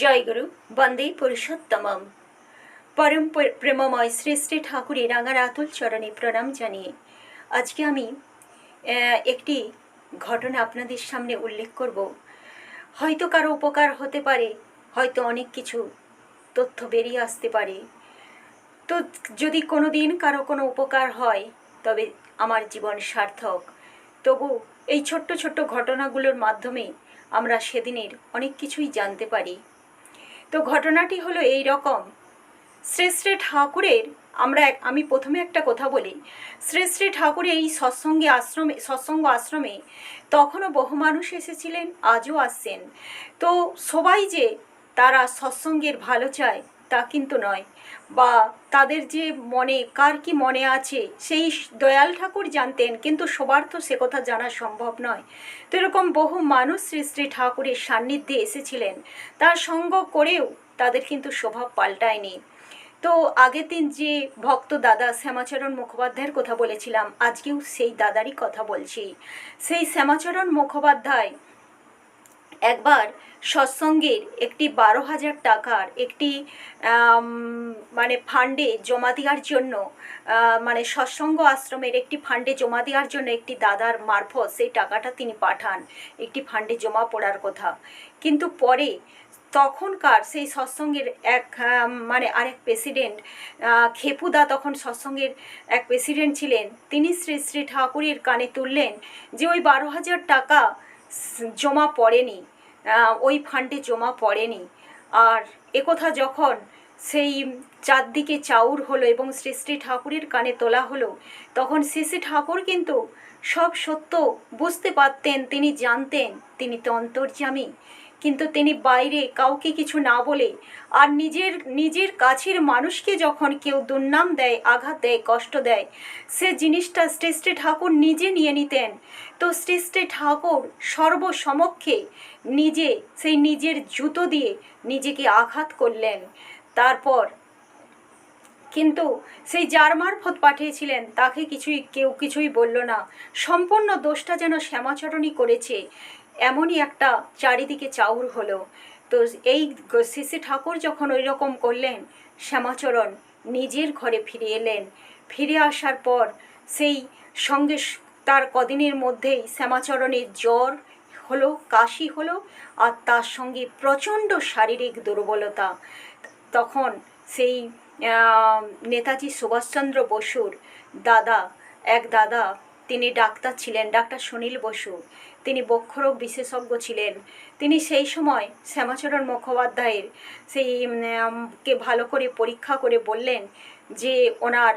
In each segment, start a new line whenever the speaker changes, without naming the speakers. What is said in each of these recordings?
জয় গুরু বন্দে পুরুষোত্তমম। পরম প্রেমময় শ্রী শ্রী ঠাকুরের রাঙার আতুল চরণে প্রণাম জানিয়ে আজকে আমি একটি ঘটনা আপনাদের সামনে উল্লেখ করব। হয়তো কারও উপকার হতে পারে, হয়তো অনেক কিছু তথ্য বেরিয়ে আসতে পারে। তো যদি কোনো দিন কারও কোনো উপকার হয়, তবে আমার জীবন সার্থক। তবু এই ছোট্ট ছোট্ট ঘটনাগুলোর মাধ্যমে আমরা সেদিনের অনেক কিছুই জানতে পারি। তো ঘটনাটি হলো এই রকম। শ্রী শ্রী ঠাকুরের, আমরা আমি প্রথমে একটা কথা বলি। শ্রী ঠাকুরে এই সৎসঙ্গে আশ্রমে, সৎসঙ্গ আশ্রমে তখনও বহু মানুষ এসেছিলেন, আজও আসছেন। তো সবাই যে তারা সৎসঙ্গের ভালো চায় তা কিন্তু নয়। বা তাদের যে মনে, কার কি মনে আছে, সেই দয়াল ঠাকুর জানতেন, কিন্তু সবার তো সে কথা জানা সম্ভব নয়। তো এরকম বহু মানুষ শ্রী শ্রী ঠাকুরের সান্নিধ্যে এসেছিলেন। তার সঙ্গ করেও তাদের কিন্তু স্বভাব পাল্টায়নি। তো আগের দিন যে ভক্ত দাদা শ্যামাচরণ মুখোপাধ্যায়ের কথা বলেছিলাম, আজকেও সেই দাদারই কথা বলছি। সেই শ্যামাচরণ মুখোপাধ্যায় একবার সৎসঙ্গের একটি বারো হাজার টাকার একটি মানে ফান্ডে জমা দেওয়ার জন্য মানে সৎসঙ্গ আশ্রমের একটি ফান্ডে জমা দেওয়ার জন্য একটি দাদার মারফত সেই টাকাটা তিনি পাঠান, একটি ফান্ডে জমা পড়ার কথা। কিন্তু পরে তখনকার সেই সৎসঙ্গের এক মানে আরেক প্রেসিডেন্ট খেপুদা তখন সৎসঙ্গের এক প্রেসিডেন্ট ছিলেন, তিনি শ্রী শ্রী ঠাকুরের কানে তুললেন যে ওই বারো হাজার টাকা জমা পড়েনি। ওই ফান্ডে জমা পড়েনি। আর একথা যখন সেই চারদিকে চাউর হলো এবং শ্রী শ্রী ঠাকুরের কানে তোলা হলো, তখন শ্রী শ্রী ঠাকুর কিন্তু সব সত্য বুঝতে পারতেন, তিনি জানতেন, তিনি তো অন্তর্যামী। কিন্তু তিনি বাইরে কাউকে কিছু না বলে আর নিজের নিজের কাছের মানুষকে যখন কেউ দুর্নাম দেয়, আঘাত দেয়, কষ্ট দেয়, সে জিনিসটা শ্রী শ্রী ঠাকুর নিজে নিয়ে নিতেন। তো শ্রী শ্রী ঠাকুর সর্বসমক্ষে নিজে, সেই নিজের জুতো দিয়ে নিজেকে আঘাত করলেন। তারপর কিন্তু সেই যার মারফত পাঠিয়েছিলেন, তাকে কিছুই, কেউ কিছুই বলল না। সম্পূর্ণ দোষটা যেন শ্যামাচরণই করেছে। এমনই একটা চারিদিকে চাউর হলো। তো এই শ্রী ঠাকুর যখন ওই রকম করলেন, শ্যামাচরণ নিজের ঘরে ফিরে এলেন। ফিরে আসার পর সেই সঙ্গে তার কদিনের মধ্যেই শ্যামাচরণের জ্বর হলো, কাশি হলো, আর তার সঙ্গে প্রচণ্ড শারীরিক দুর্বলতা। তখন সেই নেতাজি সুভাষচন্দ্র বসুর দাদা, এক দাদা তিনি ডাক্তার ছিলেন, ডাক্তার সুনীল বসু। তিনি বক্ষরোগ বিশেষজ্ঞ ছিলেন। তিনি সেই সময় শ্যামাচরণ মুখোপাধ্যায়ের সেই কে ভালো করে পরীক্ষা করে বললেন যে ওনার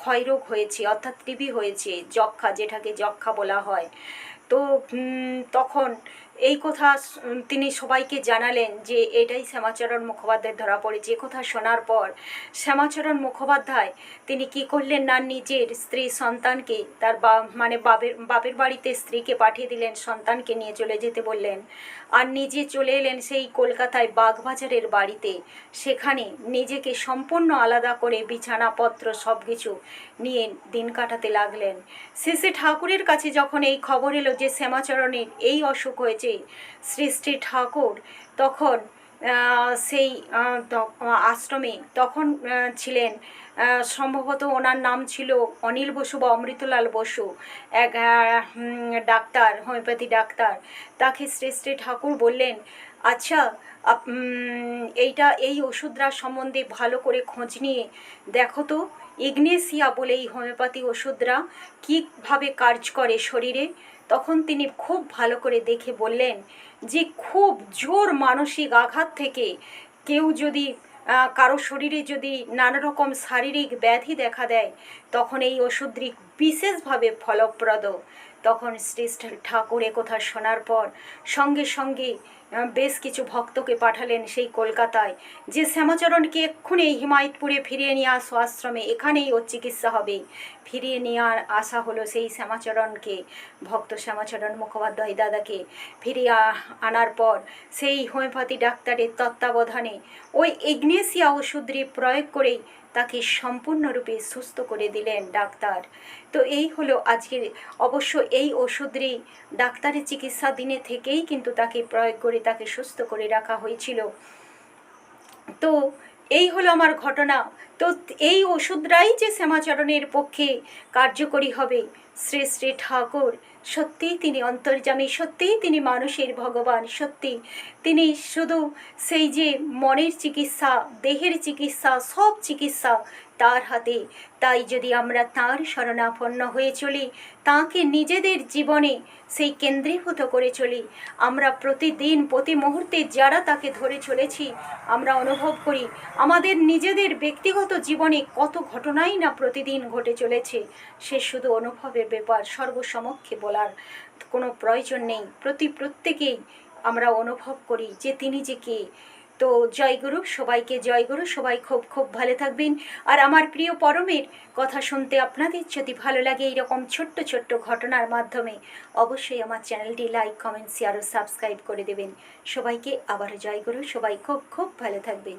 ক্ষয়রোগ হয়েছে, অর্থাৎ টিবি হয়েছে যক্ষা যেটাকে যক্ষা বলা হয়। তো তখন এই কথা তিনি সবাইকে জানালেন যে এটাই শ্যামাচরণ মুখোপাধ্যায় ধরা পড়ে। যে কথা শোনার পর শ্যামাচরণ মুখোপাধ্যায় তিনি কি করলেন না, নিজের স্ত্রী সন্তানকে তার বা মানে বাপের বাপের বাড়িতে স্ত্রীকে পাঠিয়ে দিলেন, সন্তানকে নিয়ে চলে যেতে বললেন। আর নিজে চলে এলেন সেই কলকাতায় বাগবাজারের বাড়িতে। সেখানে নিজেকে সম্পূর্ণ আলাদা করে বিছানাপত্র সব কিছু নিয়ে দিন কাটাতে লাগলেন। শেষে ঠাকুরের কাছে যখন এই খবর এলো যে শ্যামাচরণের এই অসুখ হয়েছে শ্রী শ্রী ঠাকুর তখন সেই আশ্রমে তখন ছিলেন সম্ভবত ওনার নাম ছিল অনিল বসু বা অমৃতলাল বসু, এক ডাক্তার, হোমিওপ্যাথি ডাক্তার। তাকে শ্রী শ্রী ঠাকুর বললেন আচ্ছা এইটা, এই ওষুধরা সম্বন্ধে ভালো করে খোঁজ নিয়ে দেখো তো, ইগনেসিয়া বলে এই হোমিওপ্যাথি ওষুধরা কীভাবে কাজ করে শরীরে? তখন তিনি খুব ভালো করে দেখে বললেন যে খুব জোর মানসিক আঘাত থেকে কেউ যদি কারও শরীরে যদি নানা রকম শারীরিক ব্যাধি দেখা দেয়, তখন এই ওষুধটি বিশেষভাবে ফলপ্রদ। তখন শ্রী শ্রী ঠাকুর কথা শোনার পর সঙ্গে সঙ্গে বেশ কিছু ভক্তকে পাঠালেন সেই কলকাতায়, যে শ্যামাচরণকে এক্ষুনি হিমায়তপুরে ফিরিয়ে নিয়ে আসো আশ্রমে, এখানেই ওর চিকিৎসা হবে ফিরিয়ে নিয়ে আ- আসা হলো সেই শ্যামাচরণকে, ভক্ত শ্যামাচরণ মুখোপাধ্যায় দাদাকে ফিরিয়ে আনার পর সেই হোমিওপ্যাথি ডাক্তারের তত্ত্বাবধানে ওই ইগনেসিয়া ওষুধটি প্রয়োগ করেই তাকে সম্পূর্ণরূপে সুস্থ করে দিলেন ডাক্তার। তো এই হলো আজকের, অবশ্য এই ওষুধটি ডাক্তারের চিকিৎসা দিনে থেকেই কিন্তু তাকে প্রয়োগ করে তাকে সুস্থ করে রাখা হয়েছিল। তো এই হলো আমার ঘটনা। তো এই ওষুধরাই যে শ্যামাচরণের পক্ষে কার্যকরী হবে। শ্রী শ্রী ঠাকুর, সত্যিই তিনি অন্তর্যামী, সত্যিই তিনি মানুষের ভগবান সত্যি তিনি শুধু সেই যে মনের চিকিৎসা, দেহের চিকিৎসা, সব চিকিৎসা তার হাতে। তাই যদি আমরা তাঁর শরণাপন্ন হয়ে চলি, তাঁকে নিজেদের জীবনে সেই কেন্দ্রীভূত করে চলি, আমরা প্রতিদিন, প্রতি মুহূর্তে যারা তাকে ধরে চলেছি, আমরা অনুভব করি, আমাদের নিজেদের ব্যক্তিগত জীবনে কত ঘটনাই না প্রতিদিন ঘটে চলেছে, সে শুধু অনুভবের ব্যাপার, সর্বসমক্ষে বলার কোনো প্রয়োজন নেই। প্রতি প্রত্যেকেই আমরা অনুভব করি যে তিনি যে কে। তো জয়গুরু সবাইকে জয়গুরু সবাই খুব খুব ভালো থাকবেন। আর আমার প্রিয় পরমের কথা শুনতে আপনাদের যদি ভালো লাগে এইরকম ছোট্ট ছোট্ট ঘটনার মাধ্যমে, অবশ্যই আমার চ্যানেলটি লাইক, কমেন্ট শেয়ার ও সাবস্ক্রাইব করে দেবেন। সবাইকে আবার জয়গুরু সবাই খুব খুব ভালো থাকবেন।